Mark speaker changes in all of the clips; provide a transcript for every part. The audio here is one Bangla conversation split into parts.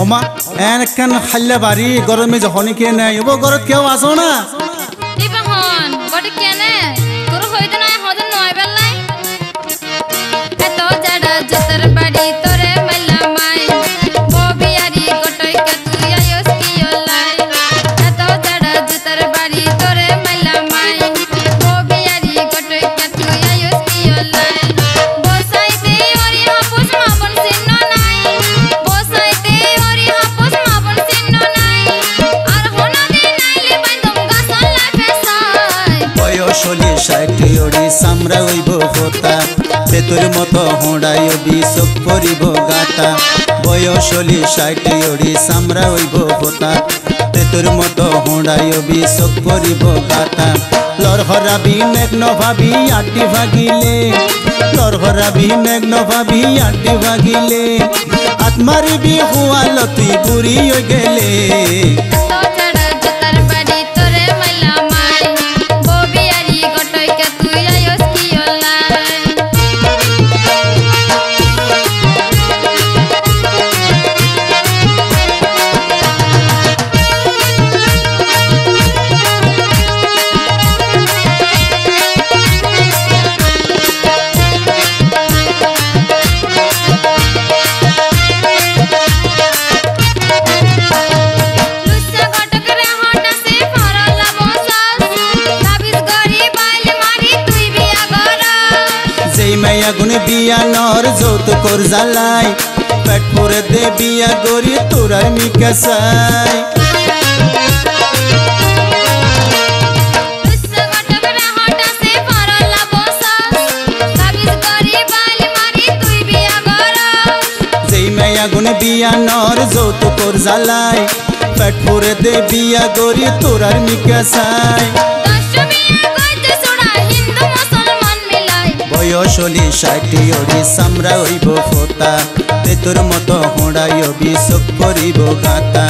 Speaker 1: অমা এনেকান খাল্লা বাড়ি গরমে যখনই কে নাই ও ঘরত কেউ আসো না ওড়ি সামরা হইব হোতা তেতুর মতো হোঁড়াই বিষক করিব গাতা বয়সলি ষাট ওড়ি সামরা হইব হোতা তেতুর মতো হোঁড়াই বিষক করিব গাতা লরহরাবি মেঘ ভাবি আটি ভাগিলে। লরহরাবি মেঘ ভাবি আটি ভাগিলে। আত্মারিবি হুয়াল তুই বুড়ি গেলে। যেই মাইয়া গুনে বিয়া নর যৌত কর জ্বালাই পেট পরে দে বিয়া গরি তোরার
Speaker 2: বাইল মারি তুই বিয়া
Speaker 1: নর যৌত কর জ্বালাই। পেট পরে দে বিয়া গরি তোরার মিকাসাই
Speaker 2: দশমিয়া মিলাই
Speaker 1: বয়সলি ষাটি অড়ি সামরা হইব ফোতা। তেতুর মতো হোড়াই অবি অভিষোগ করিব গাতা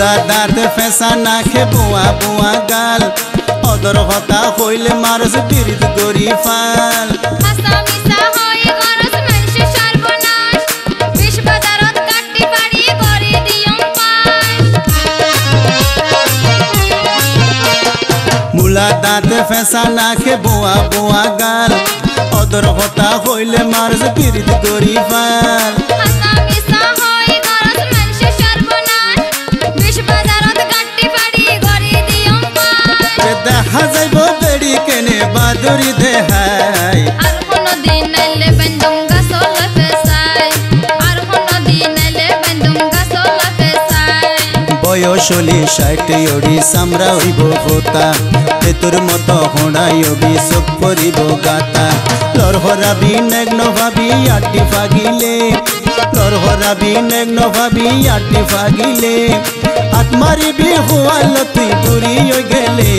Speaker 1: মুলা দাঁত ফেঁসা নাখে বুয়া বুয়া গাল। অদর হতা হইলে মারস বিরিত গরি ফাল। মুলা দাঁত ফেঁসা নাখে বুয়া বুয়া গাল। অদর হতা হইলে মারস বিরিত গরি ফাল। বয়সলি ষাট অড়ি সামরা হইব ফোতা তে তোর মতো অবি অভিষোগ করিব গাতা। লরহরাবি নেগ্ন ভাবি আটি ফাগিলে লরহরাবি নেগ্ন ভাবি আটি ফাগিলে আত্মারিবি হুয়াল তুই পুরি গেলে।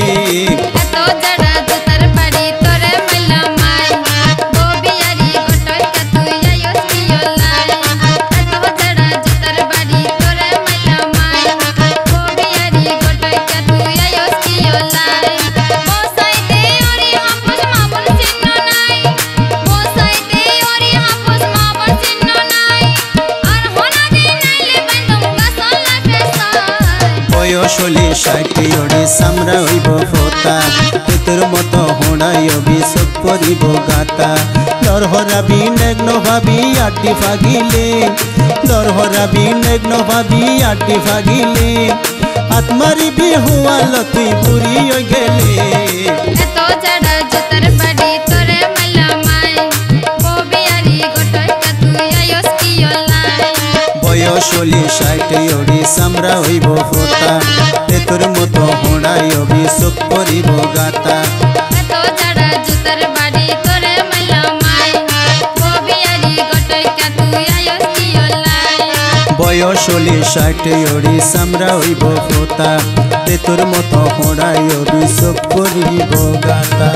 Speaker 1: বয়সলি সাইটি ওড়ি সামরা হইব ফোতা। তোর মতো হোড়াই অবি সব করিব গাতা। লরহরাবি নেগ্ন ভাবি আটি ফাগিলে লরহরাবি নেগ্ন ভাবি আটি ফাগিলে আত্মারিবি হুয়াল তুই বুড়ি বয়সলি ষাট অড়ি সামরা হইব ফোতা তে তোর মতো হোঁড়াই অভিষোগ করিব গাতা বয়স হলি ষাট ওড়ি সামরা হইব ফোতা তেতুর মতো হোড়াই অভিযোগ করিব গাতা